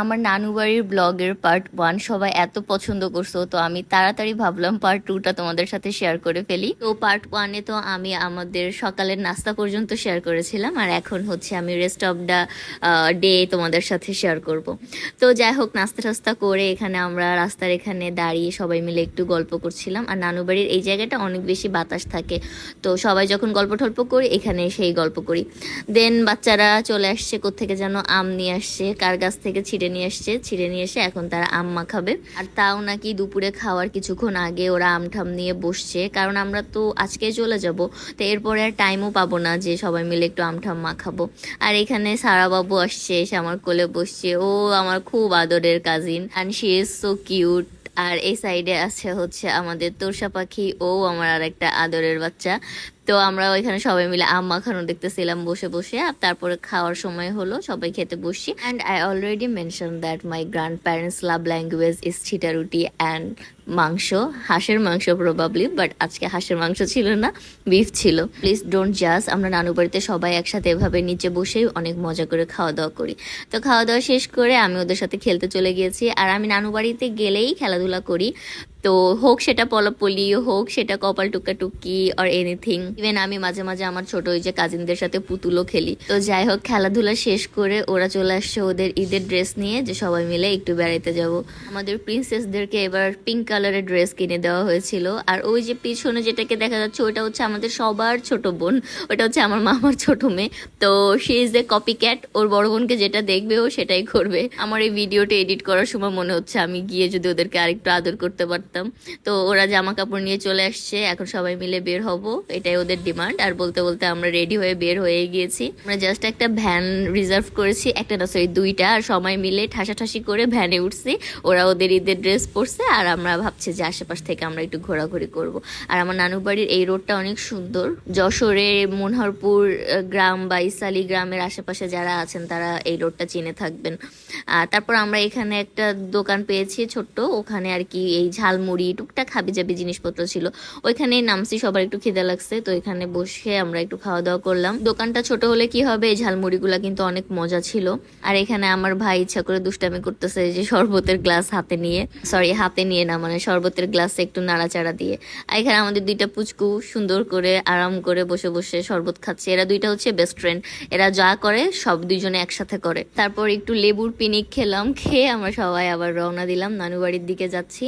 আমার নানু বাড়ির ব্লগের পার্ট ওয়ান সবাই এত পছন্দ করছ, তো আমি তাড়াতাড়ি ভাবলাম পার্ট টুটা তোমাদের সাথে শেয়ার করে ফেলি। তো পার্ট ওয়ানে তো আমি আমাদের সকালের নাস্তা পর্যন্ত শেয়ার করেছিলাম, আর এখন হচ্ছে আমি রেস্ট অফ দ্য ডে তোমাদের সাথে শেয়ার করব। তো যাই হোক, নাস্তা টাস্তা করে এখানে আমরা রাস্তার এখানে দাঁড়িয়ে সবাই মিলে একটু গল্প করছিলাম। আর নানু বাড়ির এই জায়গাটা অনেক বেশি বাতাস থাকে, তো সবাই যখন গল্প টল্প করি, এখানে সেই গল্প করি। দেন বাচ্চারা চলে আসছে, কোত্থেকে যেন আম নিয়ে আসছে, কার গাছ থেকে ছিঁড়ে নিয়ে আসছে ছিঁড়ে নিয়ে এসে এখন তারা আম মাখাবে। আর তাও নাকি দুপুরে খাওয়ার কিছুক্ষণ আগে ওরা আম ঠাম নিয়ে বসছে। কারণ আমরা তো আজকে চলে যাব, তো এরপরে আর টাইমও পাবো না যে সবাই মিলে একটু আম ঠাম মাখাবো। আর এখানে সারা বাবু আসছে, এসে আমার কোলে বসছে। ও আমার খুব আদরের cousin and she is so cute আর এই সাইডে আছে হচ্ছে আমাদের তোরসা পাখি, ও আমার আর একটা আদরের বাচ্চা। তো আমরা ওইখানে সবাই মিলে আম মাখানো দেখতেছিলাম বসে বসে। আর তারপরে খাওয়ার সময় হলো, সবাই খেতে বসি and I already mention that my grandparents love language is ছিটারুটি and মাংস, হাঁসের মাংস প্রবাবলি বাট আজকে হাঁসের মাংস ছিল না বিফ ছিল। প্লিজ ডোন্ট জাজ আমরা নানু বাড়িতে সবাই একসাথে এভাবে নিচে বসে অনেক মজা করে খাওয়া দাওয়া করি। তো খাওয়া দাওয়া শেষ করে আমি ওদের সাথে খেলতে চলে গিয়েছি। আর আমি নানু বাড়িতে গেলেই খেলাধুলা করি। তো হোক সেটা পলাপলি, হোক সেটা কপাল টুকাটুকি আর এনিথিং ইভেন আমি মাঝে মাঝে আমার ছোট ওই যে কাজিনদের সাথে পুতুলও খেলি। তো যাই হোক, খেলাধুলা শেষ করে ওরা চলে আসছে ওদের ঈদের ড্রেস নিয়ে যে সবাই মিলে একটু বেড়াইতে যাব। আমাদের প্রিন্সেসদেরকে এবার পিঙ্ক কালারের ড্রেস কিনে দেওয়া হয়েছিল। আর ওই যে পিছনে যেটাকে দেখা যাচ্ছে, ওটা হচ্ছে আমাদের সবার ছোট বোন। ওটা হচ্ছে আমার মামার ছোট মেয়ে। তো she is a copycat ওর বড় বোনকে যেটা দেখবে ও সেটাই করবে। আমার এই ভিডিওটা এডিট করার সময় মনে হচ্ছে আমি গিয়ে যদি ওদেরকে আরেকটু আদর করতে পারতাম। তো ওরা জামা কাপড় নিয়ে চলে আসছে। এখন সবাই মিলে বের হব। এটাই ওদের ডিমান্ড। আর বলতে বলতে আমরা রেডি হয়ে বের হয়ে গিয়েছি। আমরা জাস্ট একটা ভ্যান রিজার্ভ করেছি। একটা না সরি দুইটা। আর সবাই মিলে ঠাসাঠাসি করে ভ্যানে উঠছি। ওরা ওদের ঈদের ড্রেস পরছে। আর আমরা ভাবছি যে আশেপাশ থেকে আমরা একটু ঘোরাঘুরি করব। আর আমার নানু বাড়ির এই রোডটা অনেক সুন্দর। যশোরের মনোহরপুর গ্রাম বা ইসালি গ্রামের আশেপাশে যারা আছেন, তারা এই রোডটা চিনে থাকবেন। আর তারপর আমরা এখানে একটা দোকান পেয়েছি ছোট্ট। ওখানে আর কি এই ঝালমুড়ি টুকটাক হাবি জাবি জিনিসপত্র ছিল। ওইখানে নামছি, সবার একটু খিদে লাগছে, তো এখানে বসে আমরা একটু খাওয়া দাওয়া করলাম। দোকানটা ছোট হলে কি হবে, এই ঝালমুড়িগুলা কিন্তু অনেক মজা ছিল। আর এখানে আমার ভাই ইচ্ছা করে দুষ্টামি করতেছে যে শরবতের গ্লাস হাতে নিয়ে। সরি হাতে নিয়ে না মানে শরবতের গ্লাসে একটু নাড়াচাড়া দিয়ে। আর এখানে আমাদের দুইটা পুচকু সুন্দর করে, আরাম করে বসে বসে শরবত খাচ্ছে। এরা দুইটা হচ্ছে বেস্ট ফ্রেন্ড এরা যা করে, সব দুইজনে একসাথে করে। তারপর একটু লেবুর পিনিক খেলাম, খেয়ে আমরা সবাই আবার রওনা দিলাম নানু বাড়ির দিকে যাচ্ছি।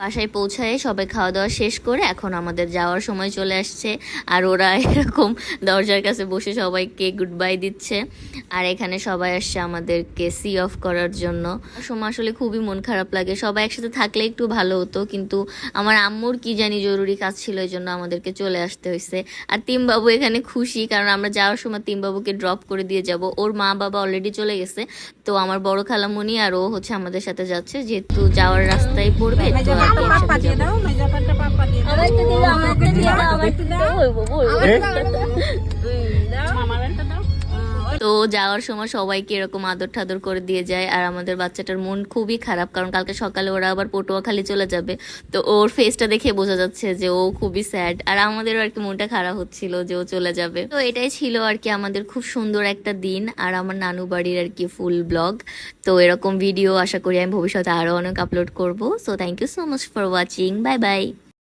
বাসায় পৌঁছায় সবাই খাওয়া দাওয়া শেষ করে এখন আমাদের যাওয়ার সময় চলে আসছে। আর ওরা এরকম দরজার কাছে বসে সবাইকে গুড বাই দিচ্ছে। আর এখানে সবাই আসছে আমাদেরকে সি অফ করার জন্য। সময় আসলে খুবই মন খারাপ লাগে। সবাই একসাথে থাকলে একটু ভালো হতো, কিন্তু আমার আম্মুর কি জানি জরুরি কাজ ছিল, এই জন্য আমাদেরকে চলে আসতে হয়েছে। আর তিমবাবু এখানে খুশি, কারণ আমরা যাওয়ার সময় তিমবাবুকে ড্রপ করে দিয়ে যাব। ওর মা বাবা অলরেডি চলে গেছে, তো আমার বড় খালামণি আর ও হচ্ছে আমাদের সাথে যাচ্ছে, যেহেতু যাওয়ার রাস্তায় পড়বে, তো দাও পাপ্পা দিয়ে দাও আমার একটা দিলো আমার একটা দিয়ে দাও আমার একটা দাও বলব বলব। তো যাওয়ার সময় সবাইকে এরকম আদর ঠাদর করে দিয়ে যায়, আর আমাদের বাচ্চাটার মন খুবই খারাপ, কারণ কালকে সকালে ওরা আবার পটুয়াখালী চলে যাবে। তো ওর ফেসটা দেখে বোঝা যাচ্ছে যে ও খুবই স্যাড আর আমাদেরও আর কি মনটা খারাপ হচ্ছিল যে ও চলে যাবে। তো এটাই ছিল আর কি আমাদের খুব সুন্দর একটা দিন, আর আমার নানু বাড়ির আর কি ফুল ব্লগ তো এরকম ভিডিও আশা করি আমি ভবিষ্যতে আরও অনেক আপলোড করব। So thank you so much for watching bye bye